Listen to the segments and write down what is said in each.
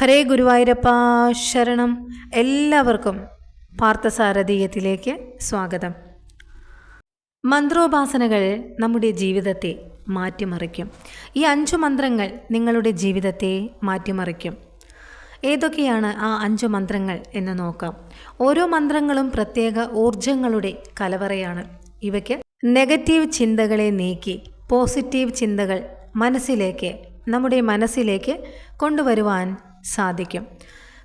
ഹരേ ഗുരുവായൂരപ്പ ശരണം. എല്ലാവർക്കും പാർത്ഥസാരഥീയത്തിലേക്ക് സ്വാഗതം. മന്ത്രോപാസനകൾ നമ്മുടെ ജീവിതത്തെ മാറ്റിമറിക്കും. ഈ അഞ്ചു മന്ത്രങ്ങൾ നിങ്ങളുടെ ജീവിതത്തെ മാറ്റിമറിക്കും. ഏതൊക്കെയാണ് ആ അഞ്ച് മന്ത്രങ്ങൾ എന്ന് നോക്കാം. ഓരോ മന്ത്രങ്ങളും പ്രത്യേക ഊർജങ്ങളുടെ കലവറയാണ്. ഇവയ്ക്ക് നെഗറ്റീവ് ചിന്തകളെ നീക്കി പോസിറ്റീവ് ചിന്തകൾ മനസ്സിലേക്ക് നമ്മുടെ മനസ്സിലേക്ക് കൊണ്ടുവരുവാൻ സാധിക്കും.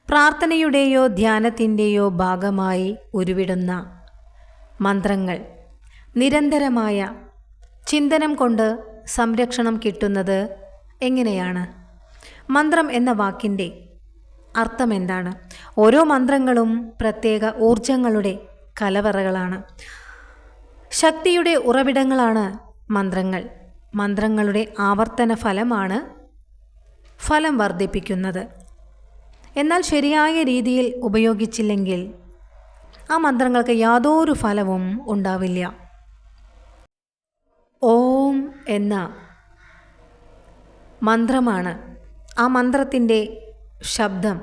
പ്രാർത്ഥനയുടെയോ ധ്യാനത്തിന്റെയോ ഭാഗമായി ഉരുവിടുന്ന മന്ത്രങ്ങൾ. നിരന്തരമായ ചിന്തനം കൊണ്ട് സംരക്ഷണം കിട്ടുന്നത് എങ്ങനെയാണ്? മന്ത്രം എന്ന വാക്കിന്റെ അർത്ഥം എന്താണ്? ഓരോ മന്ത്രങ്ങളും പ്രത്യേക ഊർജങ്ങളുടെ കലവറകളാണ്. ശക്തിയുടെ ഉറവിടങ്ങളാണ് മന്ത്രങ്ങൾ. മന്ത്രങ്ങളുടെ ആവർത്തന ഫലമാണ് ഫലം വർദ്ധിപ്പിക്കുന്നത്. എന്നാൽ ശരിയായ രീതിയിൽ ഉപയോഗിച്ചില്ലെങ്കിൽ ആ മന്ത്രങ്ങൾക്ക് യാതൊരു ഫലവും ഉണ്ടാവില്ല. ഓം എന്ന മന്ത്രമാണ്. ആ മന്ത്രത്തിന്റെ ശബ്ദം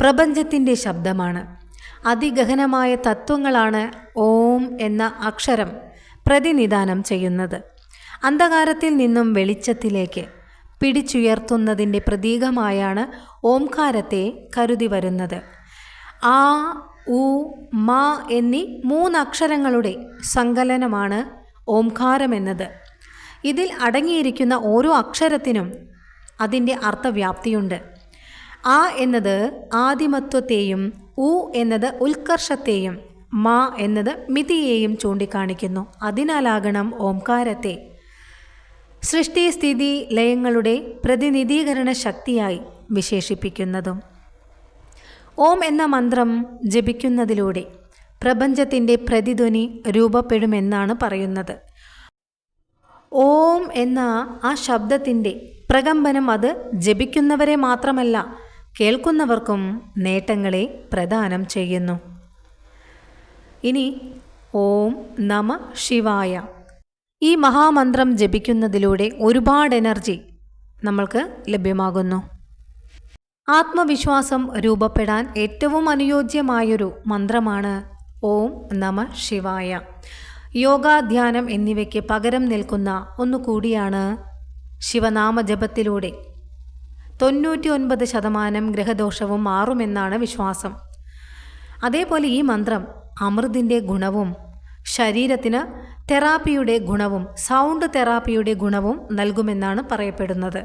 പ്രപഞ്ചത്തിന്റെ ശബ്ദമാണ്. അതിഗഹനമായ തത്വങ്ങളാണ് ഓം എന്ന അക്ഷരം പ്രതിനിധാനം ചെയ്യുന്നത്. അന്ധകാരത്തിൽ നിന്നും വെളിച്ചത്തിലേക്ക് പിടിച്ചുയർത്തുന്നതിന്റെ പ്രതീകമായാണ് ഓംകാരത്തെ കരുതി വരുന്നത്. ആ ഉ മ എന്നീ മൂന്നക്ഷരങ്ങളുടെ സങ്കലനമാണ് ഓംകാരം എന്നത് ഇതിൽ അടങ്ങിയിരിക്കുന്ന ഓരോ അക്ഷരത്തിനും അതിന്റെ അർത്ഥവ്യാപ്തിയുണ്ട്. ആ എന്നത് ആദിമത്വത്തെയും ഉ എന്നത് ഉത്കർഷത്തെയും മ എന്നത് മിതിയെയും ചൂണ്ടിക്കാണിക്കുന്നു. അതിനാലാകണം ഓംകാരത്തെ. സൃഷ്ടി സ്ഥിതി ലയങ്ങളുടെ പ്രതിനിധീകരണ ശക്തിയായി വിശേഷിപ്പിക്കുന്നതും. ഓം എന്ന മന്ത്രം ജപിക്കുന്നതിലൂടെ പ്രപഞ്ചത്തിന്റെ പ്രതിധ്വനി രൂപപ്പെടുമെന്നാണ് പറയുന്നത്. ഓം എന്ന ആ ശബ്ദത്തിന്റെ പ്രകമ്പനം അത് ജപിക്കുന്നവരെ മാത്രമല്ല കേൾക്കുന്നവർക്കും നേട്ടങ്ങളെ പ്രദാനം ചെയ്യുന്നു. ഇനി ഓം നമ ശിവായ. ഈ മഹാമന്ത്രം ജപിക്കുന്നതിലൂടെ ഒരുപാട് എനർജി നമ്മൾക്ക് ലഭ്യമാകുന്നു. ആത്മവിശ്വാസം രൂപപ്പെടാൻ ഏറ്റവും അനുയോജ്യമായൊരു മന്ത്രമാണ് ഓം നമ ശിവായ. യോഗാധ്യാനം എന്നിവയ്ക്ക് പകരം നിൽക്കുന്ന ഒന്നുകൂടിയാണ് ശിവനാമജപത്തിലൂടെ. തൊണ്ണൂറ്റി ഒൻപത് ശതമാനം ഗ്രഹദോഷവും മാറുമെന്നാണ് വിശ്വാസം. അതേപോലെ ഈ മന്ത്രം അമൃതിന്റെ ഗുണവും ശരീരത്തിന് തെറാപ്പിയുടെ ഗുണവും സൗണ്ട് തെറാപ്പിയുടെ ഗുണവും നൽകുമെന്നാണ് പറയപ്പെടുന്നത്.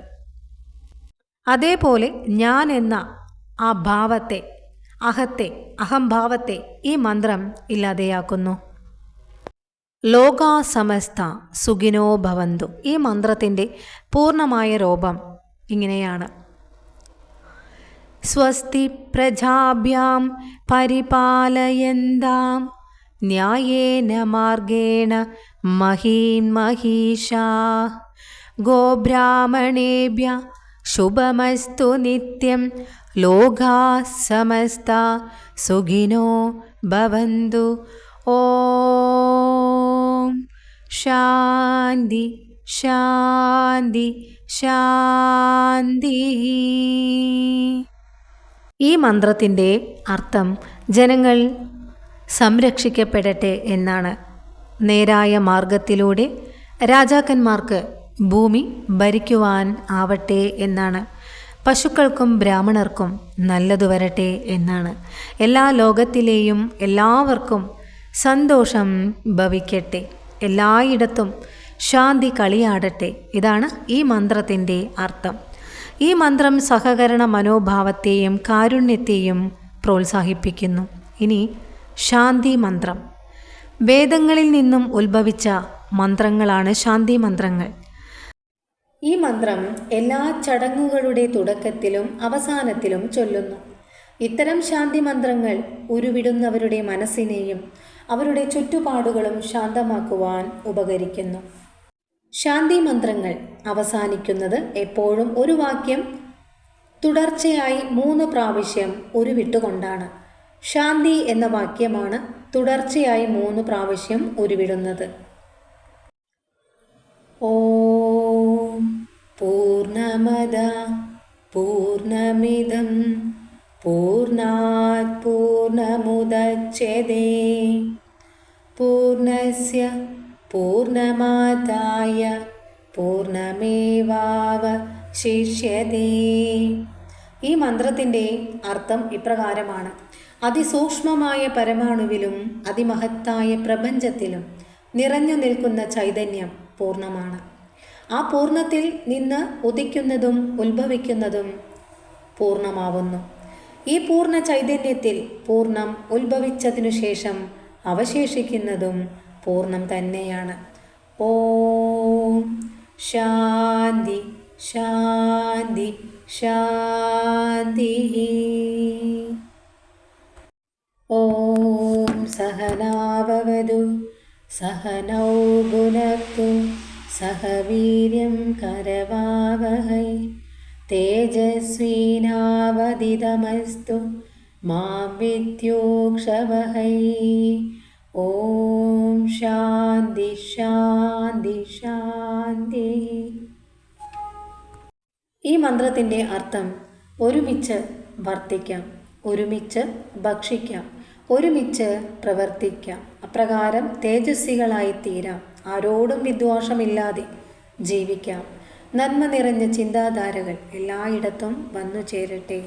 അതേപോലെ ഞാൻ എന്ന ആ ഭാവത്തെ അഹത്തെ അഹംഭാവത്തെ ഈ മന്ത്രം ഇല്ലാതെയാക്കുന്നു. ലോകാസമസ്ത സുഖിനോ ഭവന്തു ഈ മന്ത്രത്തിന്റെ പൂർണമായ രൂപം ഇങ്ങനെയാണ്. സ്വസ്തി പ്രജാഭ്യാം പരിപാലയന്താം മാർഗേണ മഹീൻ മഹീഷാ. ഗോബ്രാഹ്മണേഭ്യ ശുഭമസ്തു നിത്യം ലോകാ സമസ്ത സുഖിനോ ഭവന്തു. ഓം ശാന്തി ശാന്തി ശാന്തി. ഈ മന്ത്രത്തിന്റെ അർത്ഥം ജനങ്ങൾ സംരക്ഷിക്കപ്പെടട്ടെ എന്നാണ്. നേരായ മാർഗത്തിലൂടെ രാജാക്കന്മാർക്ക് ഭൂമി ഭരിക്കുവാൻ ആവട്ടെ എന്നാണ്. പശുക്കൾക്കും ബ്രാഹ്മണർക്കും നല്ലതു വരട്ടെ എന്നാണ്. എല്ലാ ലോകത്തിലെയും എല്ലാവർക്കും സന്തോഷം ഭവിക്കട്ടെ. എല്ലായിടത്തും ശാന്തി കളിയാടട്ടെ. ഇതാണ് ഈ മന്ത്രത്തിന്റെ അർത്ഥം. ഈ മന്ത്രം സഹകരണ മനോഭാവത്തെയും കാരുണ്യത്തെയും പ്രോത്സാഹിപ്പിക്കുന്നു. ഇനി ശാന്തി മന്ത്രം. വേദങ്ങളിൽ നിന്നും ഉത്ഭവിച്ച മന്ത്രങ്ങളാണ് ശാന്തി മന്ത്രങ്ങൾ. ഈ മന്ത്രം എല്ലാ ചടങ്ങുകളുടെ തുടക്കത്തിലും അവസാനത്തിലും ചൊല്ലുന്നു. ഇത്തരം ശാന്തി മന്ത്രങ്ങൾ ഉരുവിടുന്നവരുടെ മനസ്സിനെയും അവരുടെ ചുറ്റുപാടുകളും ശാന്തമാക്കുവാൻ ഉപകരിക്കുന്നു. ശാന്തി മന്ത്രങ്ങൾ അവസാനിക്കുന്നത് എപ്പോഴും ഒരു വാക്യം തുടർച്ചയായി മൂന്ന് പ്രാവശ്യം ഉരുവിട്ടുകൊണ്ടാണ്. ശാന്തി എന്ന വാക്യമാണ് തുടർച്ചയായി മൂന്ന് പ്രാവശ്യം ഉരുവിടുന്നത്. ഓം പൂർണമദ പൂർണമിതം പൂർണാത് പൂർണമുദച്ഛേദേ പൂർണസ്യ പൂർണമാതായ പൂർണമേവാവശിഷ്യതേ. ഈ മന്ത്രത്തിന്റെ അർത്ഥം ഇപ്രകാരമാണ്. അതിസൂക്ഷ്മമായ പരമാണുവിലും അതിമഹത്തായ പ്രപഞ്ചത്തിലും നിറഞ്ഞു നിൽക്കുന്ന ചൈതന്യം പൂർണമാണ്. ആ പൂർണത്തിൽ നിന്ന് ഉദിക്കുന്നതും ഉത്ഭവിക്കുന്നതും പൂർണമാവുന്നു. ഈ പൂർണ ചൈതന്യത്തിൽ പൂർണം ഉത്ഭവിച്ചതിനു ശേഷം അവശേഷിക്കുന്നതും പൂർണം തന്നെയാണ്. ഓം ശാന്തി ശാന്തി ശാന്തി. സഹനൗ ഗുനത്തു സഹവീര്യം കരവാവഹൈ. തേജസ്വീനാവതിതമസ്തു മാം വിദ്യോക്ഷവഹൈ. ഓം ശാന്തി ശാന്തി ശാന്തി. ഈ മന്ത്രത്തിന്റെ അർത്ഥം ഒരുമിച്ച് വർത്തിക്കാം ഒരുമിച്ച് ഭക്ഷിക്കാം. ഒരുമിച്ച് പ്രവർത്തിക്കാം. അപ്രകാരം തേജസ്വികളായി തീരാം. ആരോടും വിദ്വാഷമില്ലാതെ ജീവിക്കാം. നന്മ നിറഞ്ഞ ചിന്താധാരകൾ എല്ലായിടത്തും വന്നു ചേരട്ടെ.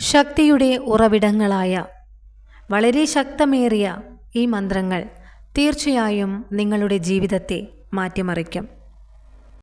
ശക്തിയുടെ ഉറവിടങ്ങളായ വളരെ ശക്തമേറിയ ഈ മന്ത്രങ്ങൾ തീർച്ചയായും നിങ്ങളുടെ ജീവിതത്തെ മാറ്റിമറിക്കും.